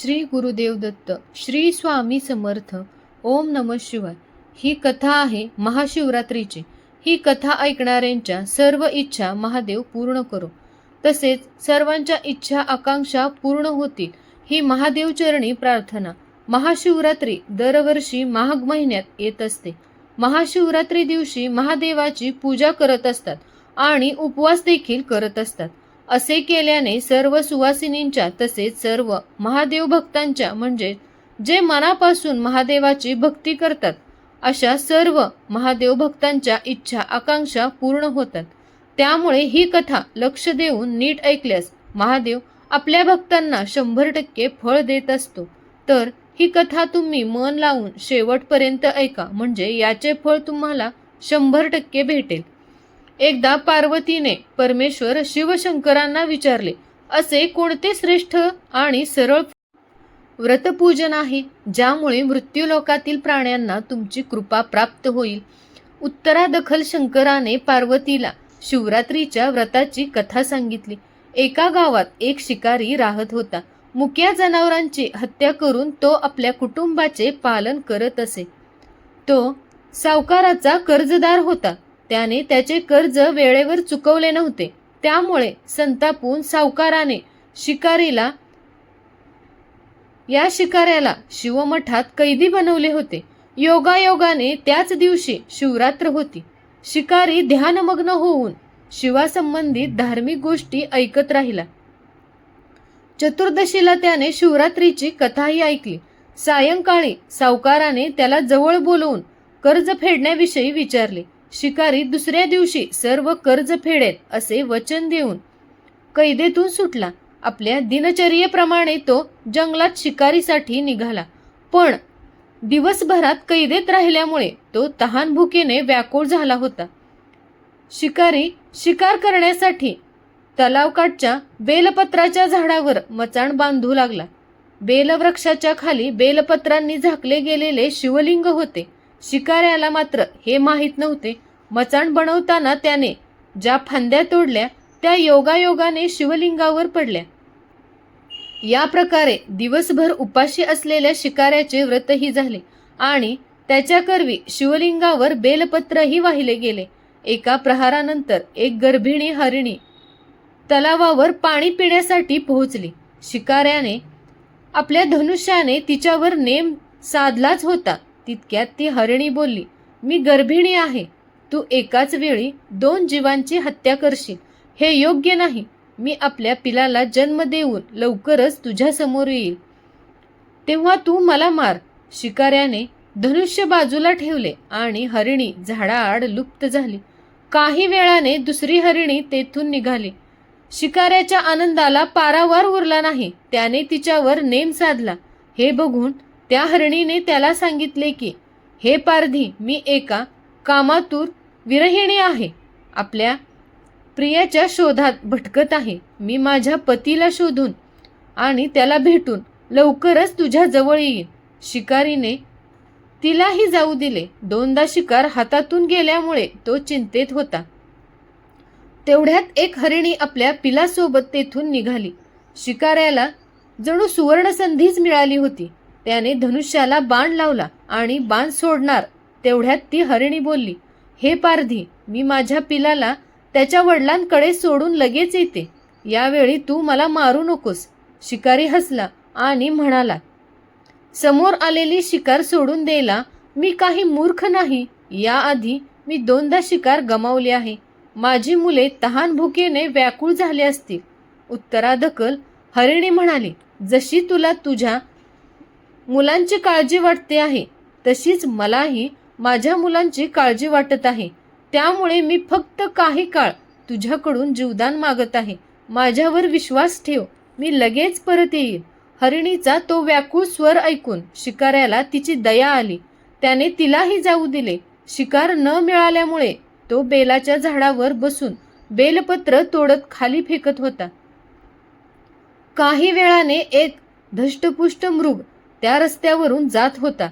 श्री गुरुदेव दत्त श्री स्वामी समर्थ ओम नम शिवाय. ही कथा आहे महाशिवरात्रीची. ही कथा ऐकणाऱ्यांच्या सर्व इच्छा महादेव पूर्ण करो. तसेच सर्वांच्या इच्छा आकांक्षा पूर्ण होतील ही महादेवचरणी प्रार्थना. महाशिवरात्री दरवर्षी माघ महिन्यात येत असते. महाशिवरात्री दिवशी महादेवाची पूजा करत असतात आणि उपवास देखील करत असतात. असे केल्याने सर्व सुवासिनींच्या तसेच सर्व महादेव भक्तांच्या म्हणजे जे मनापासून महादेवाची भक्ती करतात अशा सर्व महादेव भक्तांच्या इच्छा आकांक्षा पूर्ण होतात. त्यामुळे ही कथा लक्ष देऊन नीट ऐकल्यास महादेव आपल्या भक्तांना शंभर टक्के फळ देत असतो. तर ही कथा तुम्ही मन लावून शेवटपर्यंत ऐका म्हणजे याचे फळ तुम्हाला शंभर टक्के भेटेल. एकदा पार्वतीने परमेश्वर शिवशंकरांना विचारले असे कोणते श्रेष्ठ आणि सरळ व्रतपूजन आहे ज्यामुळे मृत्यूलोकातील प्राण्यांना तुमची कृपा प्राप्त होईल उत्तरादखल शंकराने पार्वतीला शिवरात्रीच्या व्रताची कथा सांगितली. एका गावात एक शिकारी राहत होता. मुक्या जनावरांची हत्या करून तो आपल्या कुटुंबाचे पालन करत असे. तो सावकाराचा कर्जदार होता. त्याने त्याचे कर्ज वेळेवर चुकवले नव्हते. त्यामुळे संतापून सावकाराने शिकारीला या शिकाऱ्याला शिवमठात कैदी बनवले होते. योगायोगाने त्याच दिवशी शिवरात्र होती. शिकारी ध्यानमग्न होऊन शिवासंबंधित धार्मिक गोष्टी ऐकत राहिला. चतुर्दशीला त्याने शिवरात्रीची कथाही ऐकली. सायंकाळी सावकाराने त्याला जवळ बोलवून कर्ज फेडण्याविषयी विचारले. शिकारी दुसऱ्या दिवशी सर्व कर्ज फेडेत असे वचन देऊन कैदेतून सुटला. आपल्या दिनचर्येप्रमाणे तो जंगलात शिकारीसाठी निघाला. पण दिवसभरात कैदेत राहिल्यामुळे तो तहान भुकेने व्याकुळ झाला होता. शिकारी शिकार करण्यासाठी तलावकाठच्या बेलपत्राच्या झाडावर मचाण बांधू लागला. बेलवृक्षाच्या खाली बेलपत्रांनी झाकले गेलेले शिवलिंग होते. शिकाऱ्याला मात्र हे माहीत नव्हते. मचाण बनवताना त्याने ज्या फांद्या तोडल्या त्या योगायोगाने शिवलिंगावर पडल्या. या प्रकारे दिवसभर उपाशी असलेल्या शिकाऱ्याचे व्रतही झाले आणि त्याच्याकरवी शिवलिंगावर बेलपत्रही वाहिले गेले. एका प्रहारानंतर एक गर्भिणी हरिणी तलावावर पाणी पिण्यासाठी पोहोचली. शिकाऱ्याने आपल्या धनुष्याने तिच्यावर नेम साधलाच होता. तितक्यात ती हरिणी बोलली मी गर्भिणी आहे. तू एकाच वेळी दोन जीवांची हत्या करशील. हे योग्य नाही. मी आपल्या पिलाला जन्म देऊन लवकरच तुझ्यासमोर येईल. तेव्हा तू मला मार. शिकाऱ्याने धनुष्य बाजूला ठेवले आणि हरिणी झाडाआड लुप्त झाली. काही वेळाने दुसरी हरिणी तेथून निघाली. शिकाऱ्याच्या आनंदाला पारावार उरला नाही. त्याने तिच्यावर नेम साधला. हे बघून त्या हरणीने त्याला सांगितले की हे पारधी मी एका कामातूर विरहिणी आहे. आपल्या प्रियाच्या शोधात भटकत आहे. मी माझ्या पतीला शोधून आणि त्याला भेटून लवकरच तुझ्या जवळ येईन. शिकारीने तिलाही जाऊ दिले. दोनदा शिकार हातातून गेल्यामुळे तो चिंतेत होता. तेवढ्यात एक हरिणी आपल्या पिलासोबत तेथून निघाली. शिकाऱ्याला जणू सुवर्णसंधीच मिळाली होती. त्याने धनुष्याला बाण लावला आणि बाण सोडणार तेवढ्यात ती हरिणी बोलली हे पारधी मी माझ्या पिलाला त्याच्या वडिलांकडे सोडून लगेच येते. यावेळी तू मला मारू नकोस. शिकारी हसला आणि म्हणाला समोर आलेली शिकार सोडून द्यायला मी काही मूर्ख नाही. याआधी मी दोनदा शिकार गमावली आहे. माझी मुले तहान भुकेने व्याकुळ झाले असतील. उत्तरादखल हरिणी म्हणाली जशी तुला तुझ्या मुलांची काळजी वाटते आहे. तशीच मलाही माझ्या मुलांची काळजी वाटत आहे. त्यामुळे मी फक्त काही काळ तुझ्याकडून जीवदान मागत आहे. माझ्यावर विश्वास ठेव. मी लगेच परत येईल हरिणीचा तो व्याकुळ स्वर ऐकून शिकाऱ्याला तिची दया आली. त्याने तिलाही जाऊ दिले. शिकार न मिळाल्यामुळे तो बेलाच्या झाडावर बसून बेलपत्र तोडत खाली फेकत होता. काही वेळाने एक धष्टपुष्ट मृग त्या रस्त्यावरून जात होता.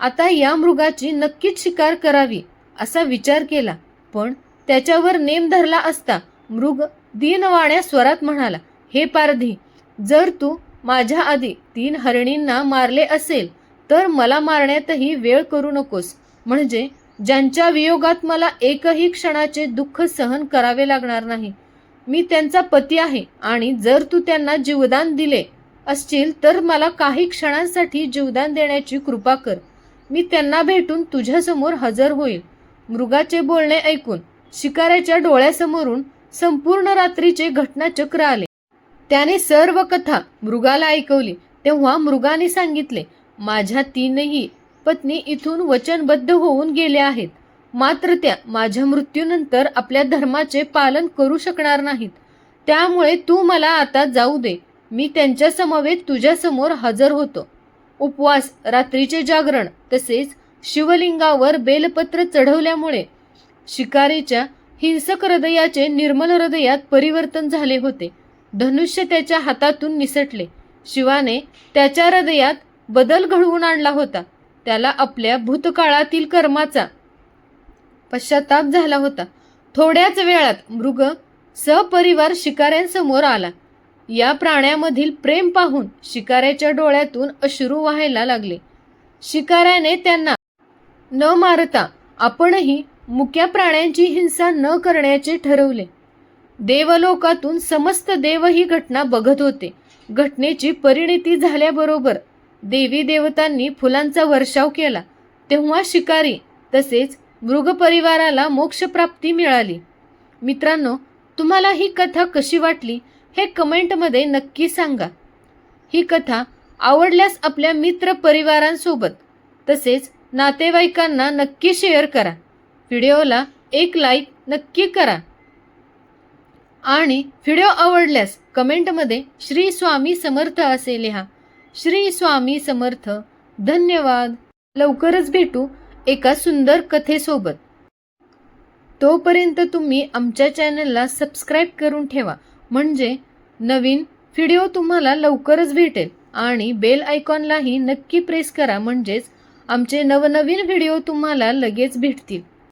आता या मृगाची नक्कीच शिकार करावी असा विचार केला. पण त्याच्यावर नेम धरला असता मृग दीनवाण्या स्वरात म्हणाला हे पारधी जर तू माझ्या आधी तीन हरणींना मारले असेल तर मला मारण्यातही वेळ करू नकोस. म्हणजे ज्यांच्या वियोगात मला एकही क्षणाचे दुःख सहन करावे लागणार नाही. मी त्यांचा पती आहे आणि जर तू त्यांना जीवदान दिले असतील तर मला काही क्षणांसाठी जीवदान देण्याची कृपा कर. मी त्यांना भेटून तुझ्यासमोर हजर होईल. मृगाचे बोलणे ऐकून शिकाऱ्याच्या डोळ्यासमोरून संपूर्ण रात्रीचे घटनाचक्र आले. त्याने सर्व कथा मृगाला ऐकवली. तेव्हा मृगाने सांगितले माझ्या तीनही पत्नी इथून वचनबद्ध होऊन गेल्या आहेत. मात्र त्या माझ्या मृत्यूनंतर आपल्या धर्माचे पालन करू शकणार नाहीत. त्यामुळे तू मला आता जाऊ दे. मी त्यांच्यासमवेत तुझ्यासमोर हजर होतो. उपवास रात्रीचे जागरण तसेच शिवलिंगावर बेलपत्र चढवल्यामुळे शिकारीच्या हिंसक हृदयाचे निर्मल हृदयात परिवर्तन झाले होते. धनुष्य त्याच्या हातातून निसटले. शिवाने त्याच्या हृदयात बदल घडवून आणला होता. त्याला आपल्या भूतकाळातील कर्माचा पश्चाताप झाला होता. थोड्याच वेळात मृग सपरिवार शिकाऱ्यांसमोर आला. या प्राण्यामधील प्रेम पाहून शिकाऱ्याच्या डोळ्यातून अश्रू व्हायला लागले. शिकाऱ्याने त्यांना न मारता आपणही मुक्या प्राण्यांची हिंसा न करण्याचे ठरवले. देवलोकातून समस्त देव ही घटना बघत होते. घटनेची परिणिती झाल्याबरोबर देवी देवतांनी फुलांचा वर्षाव केला. तेव्हा शिकारी तसेच मृग परिवाराला मोक्षप्राप्ती मिळाली. मित्रांनो तुम्हाला ही कथा कशी वाटली? हे कमेंटमध्ये नक्की सांगा. ही कथा आवडल्यास आपल्या मित्र परिवारांसोबत तसेच नातेवाईकांना नक्की शेअर करा. व्हिडिओला एक लाईक नक्की करा. आणि व्हिडिओ आवडल्यास कमेंटमध्ये श्री स्वामी समर्थ असे लिहा. श्री स्वामी समर्थ धन्यवाद. लवकरच भेटू एका सुंदर कथेसोबत. तोपर्यंत तुम्ही आमच्या चॅनलला सबस्क्राईब करून ठेवा. म्हणजे नवीन व्हिडिओ तुम्हाला लवकरच भेटेल आणि बेल आयकॉनलाही नक्की प्रेस करा म्हणजेच आमचे नवनवीन व्हिडिओ तुम्हाला लगेच भेटतील.